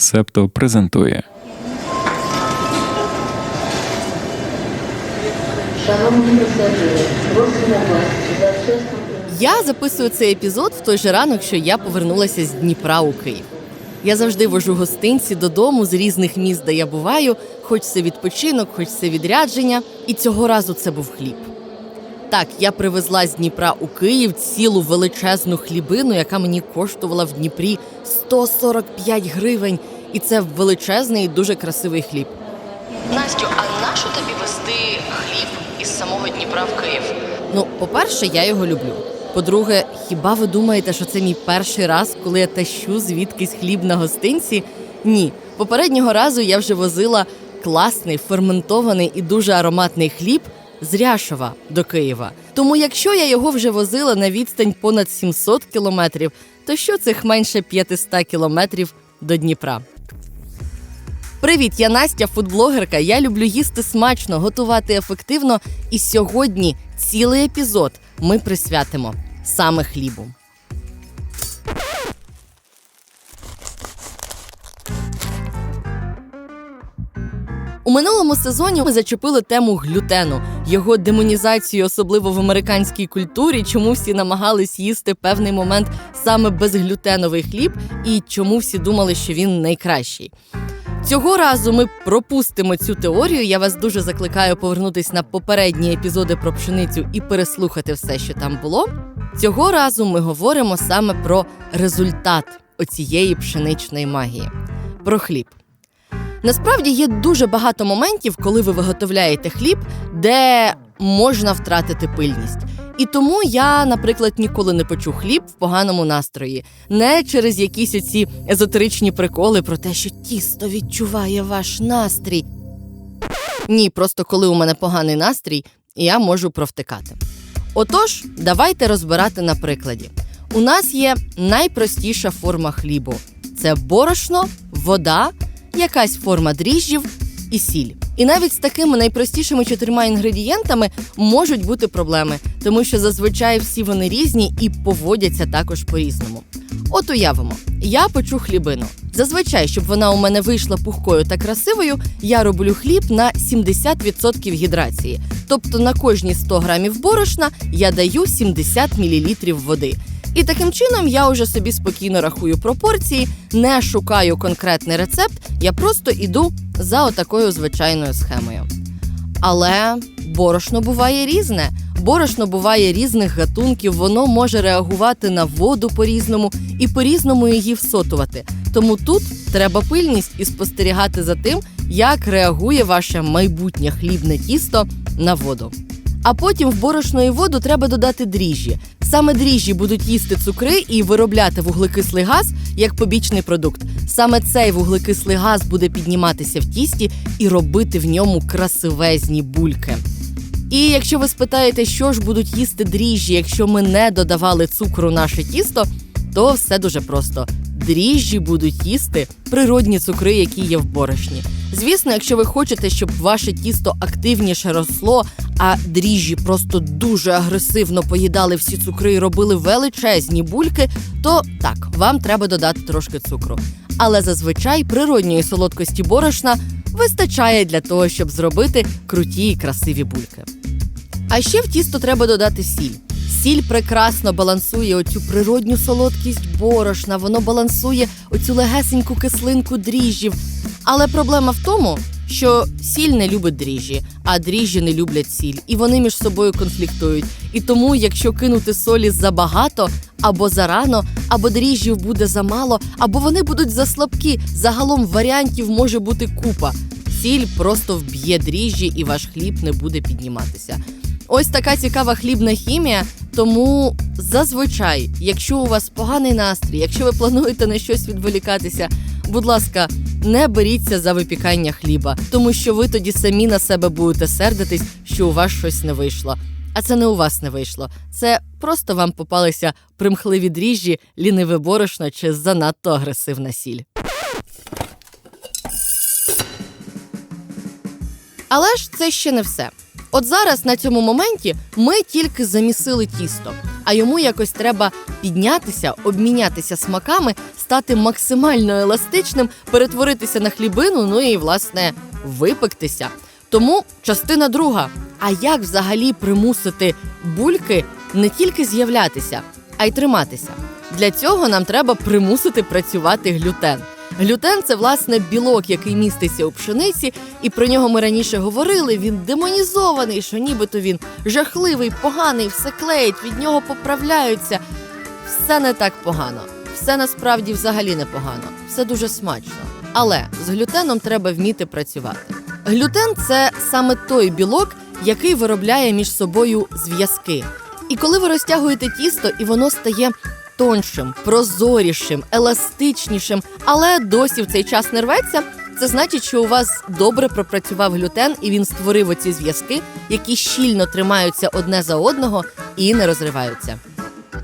Септо презентує. Шановні Я записую цей епізод в той же ранок, що я повернулася з Дніпра у Київ. Я завжди вожу гостинці додому з різних міст, де я буваю, хоч це відпочинок, хоч це відрядження, і цього разу це був хліб. Так, я привезла з Дніпра у Київ цілу величезну хлібину, яка мені коштувала в Дніпрі 145 гривень. І це величезний і дуже красивий хліб. Настю, а нащо тобі вести хліб із самого Дніпра в Київ? Ну, по-перше, я його люблю. По-друге, хіба ви думаєте, що це мій перший раз, коли я тащу звідкись хліб на гостинці? Ні. Попереднього разу я вже возила класний, ферментований і дуже ароматний хліб з Ряшова до Києва. Тому, якщо я його вже возила на відстань понад 700 кілометрів, то що цих менше 500 кілометрів до Дніпра? Привіт, я Настя, фудблогерка. Я люблю їсти смачно, готувати ефективно. І сьогодні цілий епізод ми присвятимо саме хлібу. У минулому сезоні ми зачепили тему глютену, його демонізацію, особливо в американській культурі, чому всі намагались їсти певний момент саме безглютеновий хліб, і чому всі думали, що він найкращий. Цього разу ми пропустимо цю теорію. Я вас дуже закликаю повернутись на попередні епізоди про пшеницю і переслухати все, що там було. Цього разу ми говоримо саме про результат оцієї пшеничної магії, про хліб. Насправді є дуже багато моментів, коли ви виготовляєте хліб, де можна втратити пильність. І тому я, наприклад, ніколи не печу хліб в поганому настрої, не через якісь оці езотеричні приколи про те, що тісто відчуває ваш настрій. Ні, просто коли у мене поганий настрій, я можу провтикати. Отож, давайте розбирати на прикладі. У нас є найпростіша форма хлібу: це борошно, вода, якась форма дріжджів і сіль. І навіть з такими найпростішими чотирма інгредієнтами можуть бути проблеми, тому що зазвичай всі вони різні і поводяться також по-різному. От уявимо, я печу хлібину. Зазвичай, щоб вона у мене вийшла пухкою та красивою, я роблю хліб на 70% гідрації. Тобто на кожні 100 грамів борошна я даю 70 мл води. І таким чином я вже собі спокійно рахую пропорції, не шукаю конкретний рецепт, я просто іду за отакою звичайною схемою. Але борошно буває різне. Борошно буває різних гатунків, воно може реагувати на воду по-різному і по-різному її всотувати. Тому тут треба пильність і спостерігати за тим, як реагує ваше майбутнє хлібне тісто на воду. А потім в борошно і воду треба додати дріжджі. Саме дріжджі будуть їсти цукри і виробляти вуглекислий газ як побічний продукт. Саме цей вуглекислий газ буде підніматися в тісті і робити в ньому красивезні бульки. І якщо ви спитаєте, що ж будуть їсти дріжджі, якщо ми не додавали цукру наше тісто, то все дуже просто. Дріжджі будуть їсти природні цукри, які є в борошні. Звісно, якщо ви хочете, щоб ваше тісто активніше росло, а дріжджі просто дуже агресивно поїдали всі цукри і робили величезні бульки, то так, вам треба додати трошки цукру. Але зазвичай природньої солодкості борошна вистачає для того, щоб зробити круті і красиві бульки. А ще в тісто треба додати сіль. Сіль прекрасно балансує оцю природню солодкість борошна, воно балансує оцю легесеньку кислинку дріжджів. Але проблема в тому, що сіль не любить дріжджі, а дріжджі не люблять сіль, і вони між собою конфліктують. І тому, якщо кинути солі забагато або зарано, або дріжджів буде замало, або вони будуть заслабкі, загалом варіантів може бути купа. Сіль просто вб'є дріжджі, і ваш хліб не буде підніматися. Ось така цікава хлібна хімія. Тому зазвичай, якщо у вас поганий настрій, якщо ви плануєте на щось відволікатися, будь ласка, не беріться за випікання хліба, тому що ви тоді самі на себе будете сердитись, що у вас щось не вийшло. А це не у вас не вийшло. Це просто вам попалися примхливі дріжджі, ліниве борошно чи занадто агресивна сіль. Але ж це ще не все. От зараз на цьому моменті ми тільки замісили тісто. а йому якось треба піднятися, обмінятися смаками, стати максимально еластичним, перетворитися на хлібину, ну і власне випектися. Тому частина друга. А як взагалі примусити бульки не тільки з'являтися, а й триматися? Для цього нам треба примусити працювати глютен. Глютен це власне білок, який міститься у пшениці, і про нього ми раніше говорили. Він демонізований, що нібито він жахливий, поганий, все клеїть, від нього поправляються. Все не так погано. Все насправді взагалі не погано. Все дуже смачно. Але з глютеном треба вміти працювати. Глютен це саме той білок, який виробляє між собою зв'язки. І коли ви розтягуєте тісто, і воно стає тоншим, прозорішим, еластичнішим, але досі в цей час не рветься, це значить, що у вас добре пропрацював глютен, і він створив оці зв'язки, які щільно тримаються одне за одного і не розриваються.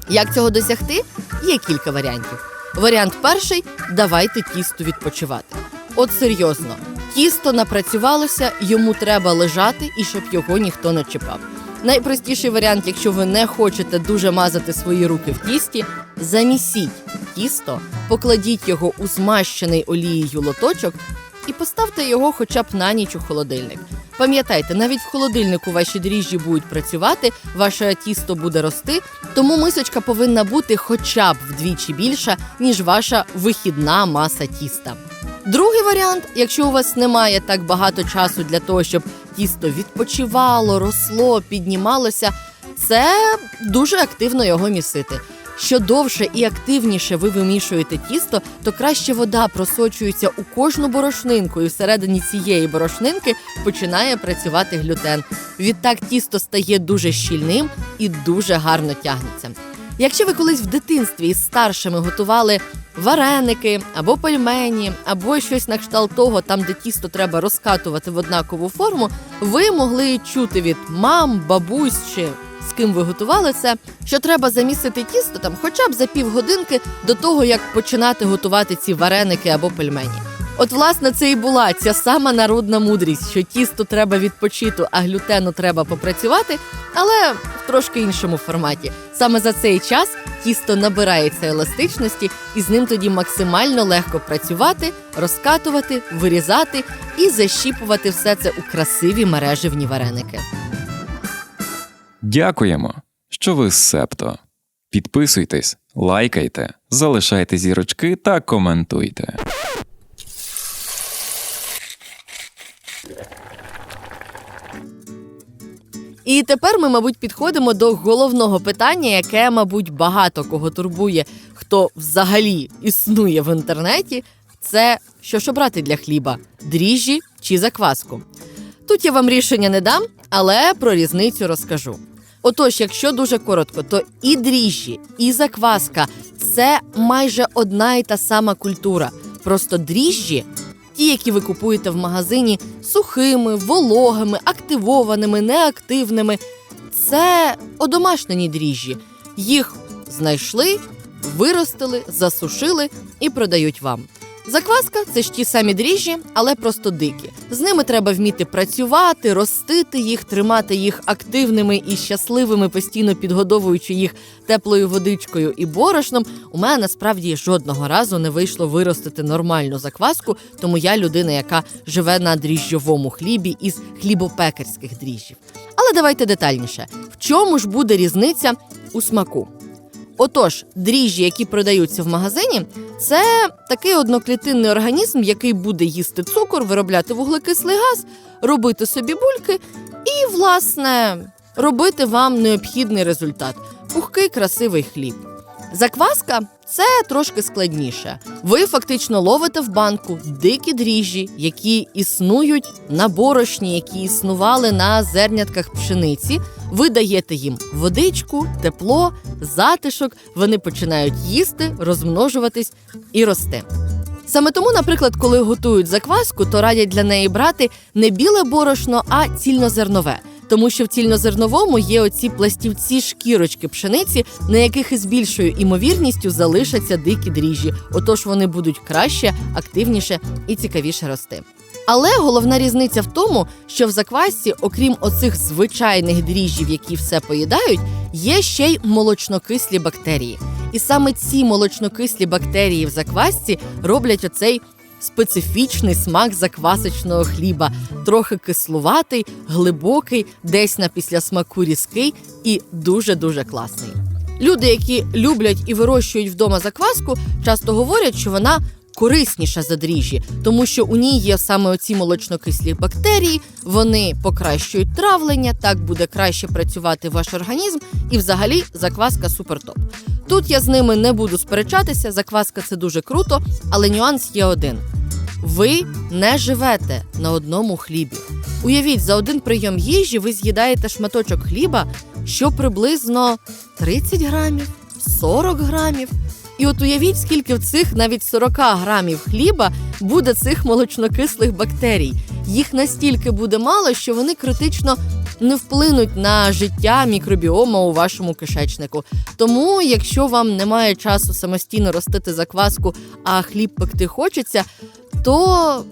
Як цього досягти? Є кілька варіантів. Варіант перший давайте тісту відпочивати. От серйозно, тісто напрацювалося, йому треба лежати і щоб його ніхто не чіпав. Найпростіший варіант, якщо ви не хочете дуже мазати свої руки в тісті, замісіть тісто, покладіть його у змащений олією лоточок і поставте його хоча б на ніч у холодильник. Пам'ятайте, навіть в холодильнику ваші дріжджі будуть працювати, ваше тісто буде рости, тому мисочка повинна бути хоча б вдвічі більша, ніж ваша вихідна маса тіста. Другий варіант, якщо у вас немає так багато часу для того, щоб тісто відпочивало, росло, піднімалося, це дуже активно його місити. Що довше і активніше ви вимішуєте тісто, то краще вода просочується у кожну борошнинку, і всередині цієї борошнинки починає працювати глютен. Відтак тісто стає дуже щільним і дуже гарно тягнеться. Якщо ви колись в дитинстві із старшими готували вареники або пельмені, або щось на кшталт того, там, де тісто треба розкатувати в однакову форму, ви могли чути від мам, бабусь чи з ким ви готували це, що треба замісити тісто там хоча б за півгодинки до того, як починати готувати ці вареники або пельмені. От, власне, це і була ця сама народна мудрість, що тісто треба відпочити, а глютену треба попрацювати, але в трошки іншому форматі. Саме за цей час тісто набирається еластичності, і з ним тоді максимально легко працювати, розкатувати, вирізати і защіпувати все це у красиві мереживні вареники. Дякуємо, що ви з Септо. Підписуйтесь, лайкайте, залишайте зірочки та коментуйте. І тепер ми, мабуть, підходимо до головного питання, яке, мабуть, багато кого турбує, хто взагалі існує в інтернеті. Це що ж обрати для хліба: дріжджі чи закваску. Тут я вам рішення не дам, але про різницю розкажу. Отож, якщо дуже коротко, то і дріжджі, і закваска це майже одна і та сама культура. Просто дріжджі, ті, які ви купуєте в магазині, сухими, вологими, активованими, неактивними. Це одомашнені дріжджі. Їх знайшли, виростили, засушили і продають вам. Закваска це ж ті самі дріжджі, але просто дикі. З ними треба вміти працювати, ростити їх, тримати їх активними і щасливими, постійно підгодовуючи їх теплою водичкою і борошном. У мене насправді жодного разу не вийшло виростити нормальну закваску, тому я людина, яка живе на дріжджовому хлібі із хлібопекарських дріжджів. Але давайте детальніше: в чому ж буде різниця у смаку? Отож, дріжджі, які продаються в магазині, це такий одноклітинний організм, який буде їсти цукор, виробляти вуглекислий газ, робити собі бульки і, власне, робити вам необхідний результат пухкий красивий хліб. Закваска це трошки складніше. Ви фактично ловите в банку дикі дріжджі, які існують на борошні, які існували на зернятках пшениці. Ви даєте їм водичку, тепло, затишок. Вони починають їсти, розмножуватись і рости. Саме тому, наприклад, коли готують закваску, то радять для неї брати не біле борошно, а цільнозернове. Тому що в цільнозерновому є оці пластівці шкірочки пшениці, на яких із більшою імовірністю залишаться дикі дріжджі. Отож вони будуть краще, активніше і цікавіше рости. Але головна різниця в тому, що в заквасці, окрім оцих звичайних дріжджів, які все поїдають, є ще й молочнокислі бактерії. І саме ці молочнокислі бактерії в заквасці роблять оцей специфічний смак заквасочного хліба, трохи кислуватий, глибокий, десь на післясмаку різкий і дуже дуже класний. Люди, які люблять і вирощують вдома закваску, часто говорять, що вона корисніша за дріжджі, тому що у ній є саме оці молочнокислі бактерії, вони покращують травлення, так буде краще працювати ваш організм, і взагалі закваска супертоп. Тут я з ними не буду сперечатися, закваска це дуже круто, але нюанс є один: ви не живете на одному хлібі. Уявіть, за один прийом їжі ви з'їдаєте шматочок хліба, що приблизно 30 грамів, 40 грамів. І от уявіть, скільки в цих навіть 40 грамів хліба буде цих молочнокислих бактерій. Їх настільки буде мало, що вони критично не вплинуть на життя мікробіома у вашому кишечнику. Тому, якщо вам немає часу самостійно ростити закваску, а хліб пекти хочеться, то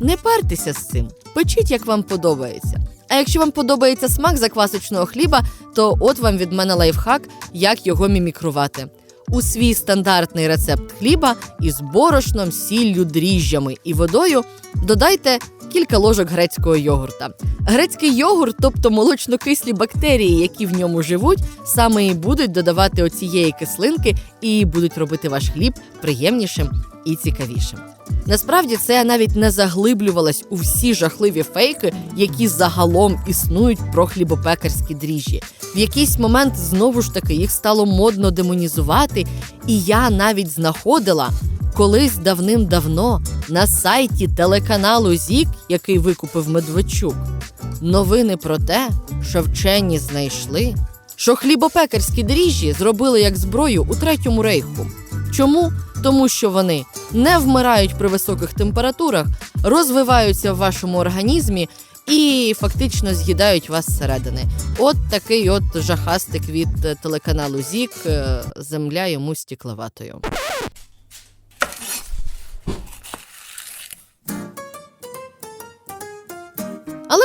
не партеся з цим. Печіть, як вам подобається. А якщо вам подобається смак заквасочного хліба, то от вам від мене лайфхак, як його мімікрувати. У свій стандартний рецепт хліба із борошном, сіллю, дріжджами і водою додайте кілька ложок грецького йогурта. Грецький йогурт, тобто молочно-кислі бактерії, які в ньому живуть, саме і будуть додавати оцієї кислинки і будуть робити ваш хліб приємнішим і цікавішим. Насправді це я навіть не заглиблювалась у всі жахливі фейки, які загалом існують про хлібопекарські дріжджі. В якийсь момент знову ж таки їх стало модно демонізувати, і я навіть знаходила колись давним-давно на сайті телеканалу ЗІК, який викупив Медведчук, новини про те, що вчені знайшли, що хлібопекарські дріжджі зробили як зброю у третьому рейху. Чому? Тому що вони не вмирають при високих температурах, розвиваються в вашому організмі і фактично з'їдають вас зсередини. От такий от жахастик від телеканалу ЗІК. е, Земля йому стікловатою.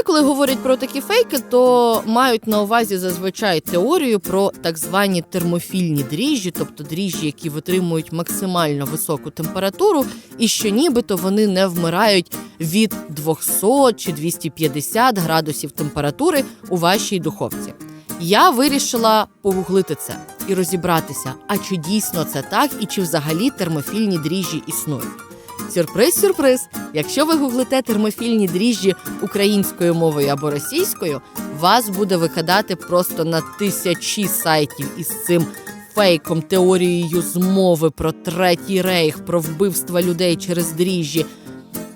Коли говорять про такі фейки, то мають на увазі зазвичай теорію про так звані термофільні дріжджі, тобто дріжджі, які витримують максимально високу температуру, і що нібито вони не вмирають від 200 чи 250 градусів температури у вашій духовці. Я вирішила погуглити це і розібратися, а чи дійсно це так, і чи взагалі термофільні дріжджі існують. Сюрприз, сюрприз! Якщо ви гуглите термофільні дріжджі українською мовою або російською, вас буде викидати просто на тисячі сайтів із цим фейком, теорією змови про третій рейх, про вбивства людей через дріжджі.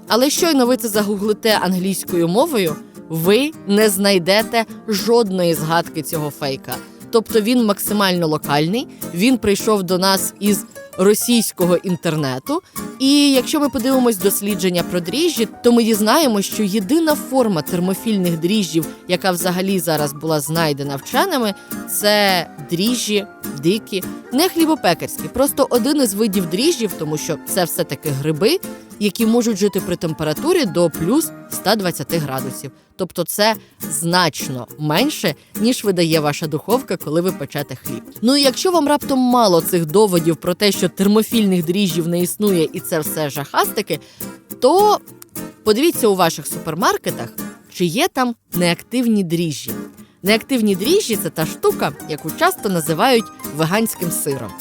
Але щойно ви це загуглите англійською мовою, ви не знайдете жодної згадки цього фейка. Тобто він максимально локальний, він прийшов до нас із російського інтернету. І якщо ми подивимось дослідження про дріжджі, то ми дізнаємося, що єдина форма термофільних дріжджів, яка взагалі зараз була знайдена вченими, це дріжджі дикі, не хлібопекарські, просто один із видів дріжджів, тому що це все таки гриби, які можуть жити при температурі до плюс 120 градусів. Тобто це значно менше, ніж видає ваша духовка, коли ви печете хліб. Ну і якщо вам раптом мало цих доводів про те, що термофільних дріжджів не існує і це все жахастики, то подивіться у ваших супермаркетах, чи є там неактивні дріжджі. Неактивні дріжджі це та штука, яку часто називають веганським сиром.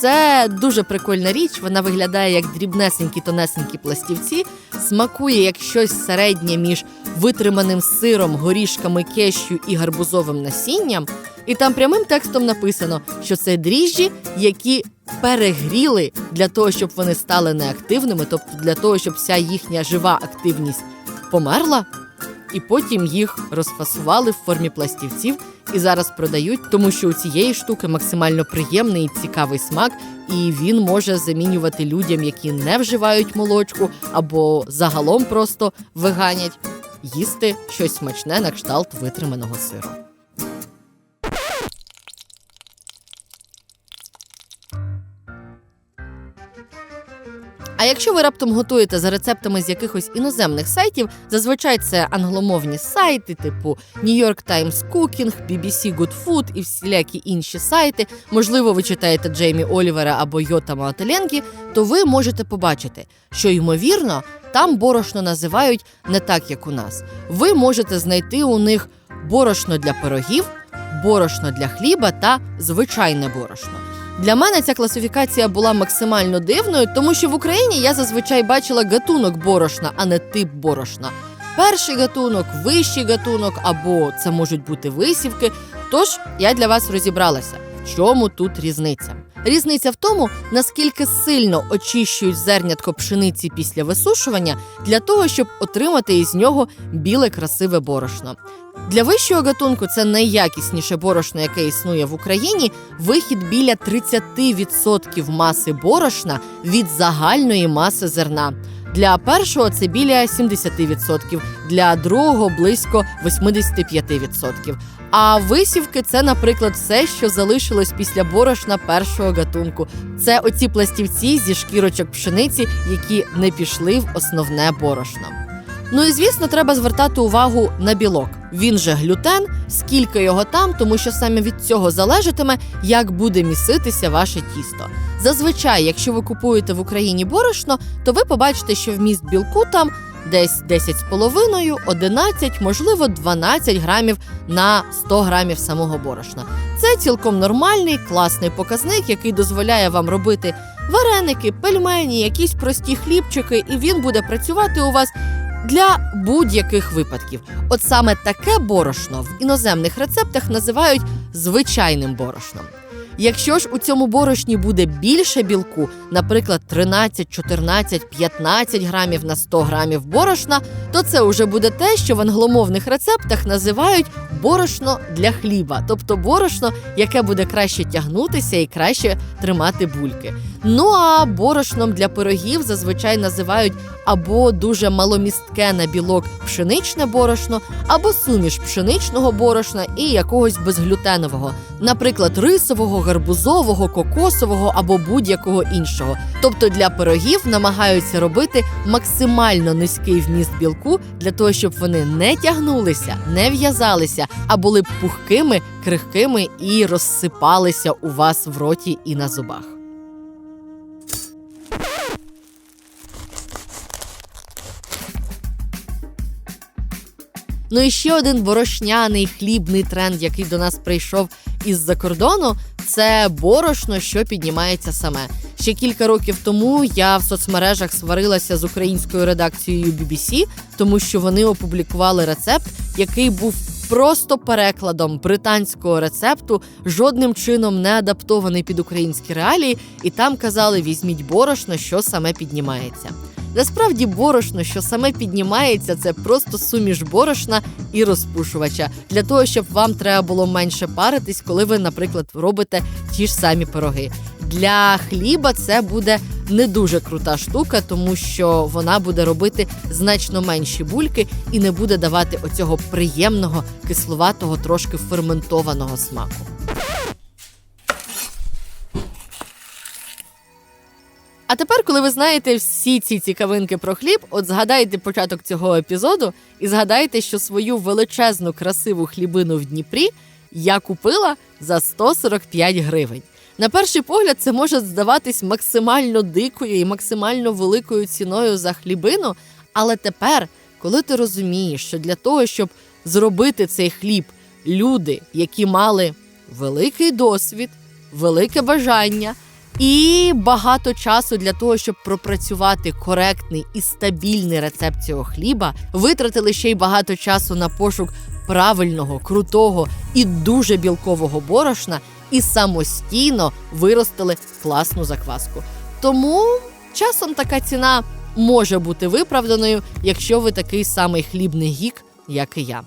Це дуже прикольна річ. Вона виглядає як дрібнесенькі тонесенькі пластівці, смакує як щось середнє між витриманим сиром, горішками кешю і гарбузовим насінням. І там прямим текстом написано, що це дріжджі, які перегріли для того, щоб вони стали неактивними, тобто для того, щоб вся їхня жива активність померла, і потім їх розфасували в формі пластівців і зараз продають, тому що у цієї штуки максимально приємний і цікавий смак, і він може замінювати людям, які не вживають молочку або загалом просто веганять, їсти щось смачне на кшталт витриманого сиру. Якщо ви раптом готуєте за рецептами з якихось іноземних сайтів, зазвичай це англомовні сайти, типу New York Times Cooking, BBC Good Food і всілякі інші сайти. Можливо, ви читаєте Джеймі Олівера або Йота Маотеленкі, то ви можете побачити, що ймовірно там борошно називають не так, як у нас. Ви можете знайти у них борошно для пирогів, борошно для хліба та звичайне борошно. Для мене ця класифікація була максимально дивною, тому що в Україні я зазвичай бачила гатунок борошна, а не тип борошна. Перший гатунок, вищий гатунок, або це можуть бути висівки. Тож я для вас розібралася, в чому тут різниця. Різниця в тому, наскільки сильно очищують зернятко пшениці після висушування для того, щоб отримати із нього біле красиве борошно. Для вищого гатунку це найякісніше борошно, яке існує в Україні. Вихід біля 30% маси борошна від загальної маси зерна. Для першого це біля 70%, для другого близько 85%. А висівки це, наприклад, все, що залишилось після борошна першого гатунку. Це оці пластівці зі шкірочок пшениці, які не пішли в основне борошно. Ну і звісно, треба звертати увагу на білок. Він же глютен, скільки його там, тому що саме від цього залежатиме, як буде міситися ваше тісто. Зазвичай, якщо ви купуєте в Україні борошно, то ви побачите, що вміст білку там десь 10,5, 11, можливо, 12 грамів на 100 грамів самого борошна. Це цілком нормальний, класний показник, який дозволяє вам робити вареники, пельмені, якісь прості хлібчики, і він буде працювати у вас для будь-яких випадків. От саме таке борошно в іноземних рецептах називають звичайним борошном. Якщо ж у цьому борошні буде більше білку, наприклад, 13, 14, 15 грамів на 100 грамів борошна, то це вже буде те, що в англомовних рецептах називають борошно для хліба, тобто борошно, яке буде краще тягнутися і краще тримати бульки. Ну а борошном для пирогів зазвичай називають або дуже маломістке на білок пшеничне борошно, або суміш пшеничного борошна і якогось безглютенового, наприклад, рисового, гарбузового, кокосового або будь-якого іншого. Тобто для пирогів намагаються робити максимально низький вміст білку для того, щоб вони не тягнулися, не в'язалися, а були б пухкими, крихкими і розсипалися у вас в роті і на зубах. Ну і ще один борошняний хлібний тренд, який до нас прийшов із-за кордону, це борошно, що піднімається саме. Ще кілька років тому я в соцмережах сварилася з українською редакцією BBC, тому що вони опублікували рецепт, який був просто перекладом британського рецепту, жодним чином не адаптований під українські реалії, і там казали: візьміть борошно, що саме піднімається. Насправді, борошно, що саме піднімається, це просто суміш борошна і розпушувача для того, щоб вам треба було менше паритись, коли ви, наприклад, робите ті ж самі пироги. Для хліба це буде не дуже крута штука, тому що вона буде робити значно менші бульки і не буде давати оцього приємного кислуватого, трошки ферментованого смаку. А тепер, коли ви знаєте всі ці цікавинки про хліб, от згадайте початок цього епізоду і згадайте, що свою величезну красиву хлібину в Дніпрі я купила за 145 гривень. На перший погляд, це може здаватись максимально дикою і максимально великою ціною за хлібину. Але тепер, коли ти розумієш, що для того, щоб зробити цей хліб, люди, які мали великий досвід, велике бажання і багато часу для того, щоб пропрацювати коректний і стабільний рецепт цього хліба, витратили ще й багато часу на пошук правильного, крутого і дуже білкового борошна, і самостійно виростили класну закваску. Тому часом така ціна може бути виправданою, якщо ви такий самий хлібний гік, як і я.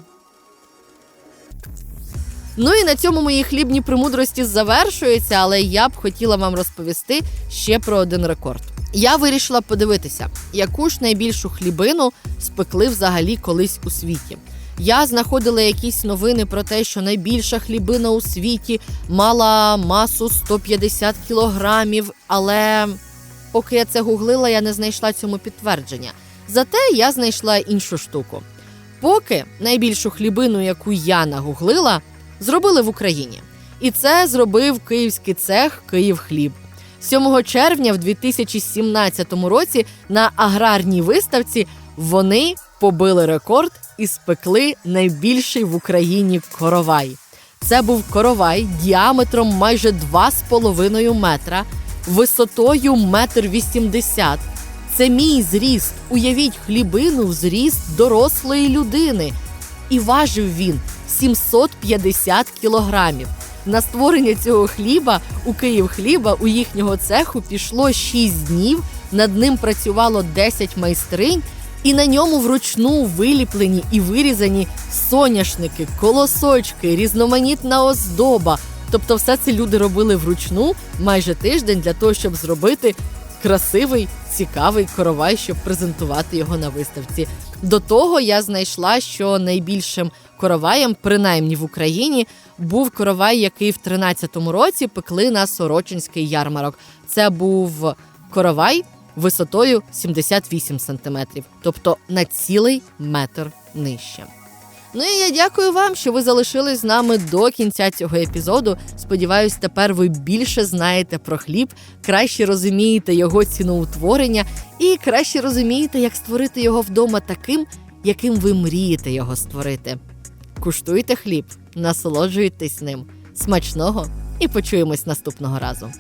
Ну і на цьому мої хлібні премудрості завершуються, але я б хотіла вам розповісти ще про один рекорд. Я вирішила подивитися, яку ж найбільшу хлібину спекли взагалі колись у світі. Я знаходила якісь новини про те, що найбільша хлібина у світі мала масу 150 кілограмів, але поки я це гуглила, я не знайшла цьому підтвердження. Зате я знайшла іншу штуку. Поки найбільшу хлібину, яку я нагуглила, зробили в Україні. І це зробив київський цех Київхліб. 7 червня в 2017 році на аграрній виставці вони побили рекорд і спекли найбільший в Україні коровай. Це був коровай діаметром майже 2,5 метра, висотою метр вісімдесят. Це мій зріст. Уявіть хлібину в зріст дорослої людини. І важив він 750 кілограмів. На створення цього хліба у Київхліба у їхнього цеху пішло 6 днів. Над ним працювало 10 майстринь, і на ньому вручну виліплені і вирізані соняшники, колосочки, різноманітна оздоба. Тобто, все це люди робили вручну майже тиждень для того, щоб зробити красивий, цікавий коровай, щоб презентувати його на виставці. До того я знайшла, що найбільшим короваєм, принаймні в Україні, був коровай, який в 13-му році пекли на Сорочинський ярмарок. Це був коровай висотою 78 сантиметрів, тобто на цілий метр нижче. Ну і я дякую вам, що ви залишились з нами до кінця цього епізоду. Сподіваюсь, тепер ви більше знаєте про хліб, краще розумієте його ціноутворення і краще розумієте, як створити його вдома таким, яким ви мрієте його створити. Куштуйте хліб, насолоджуйтесь ним. Смачного і почуємось наступного разу.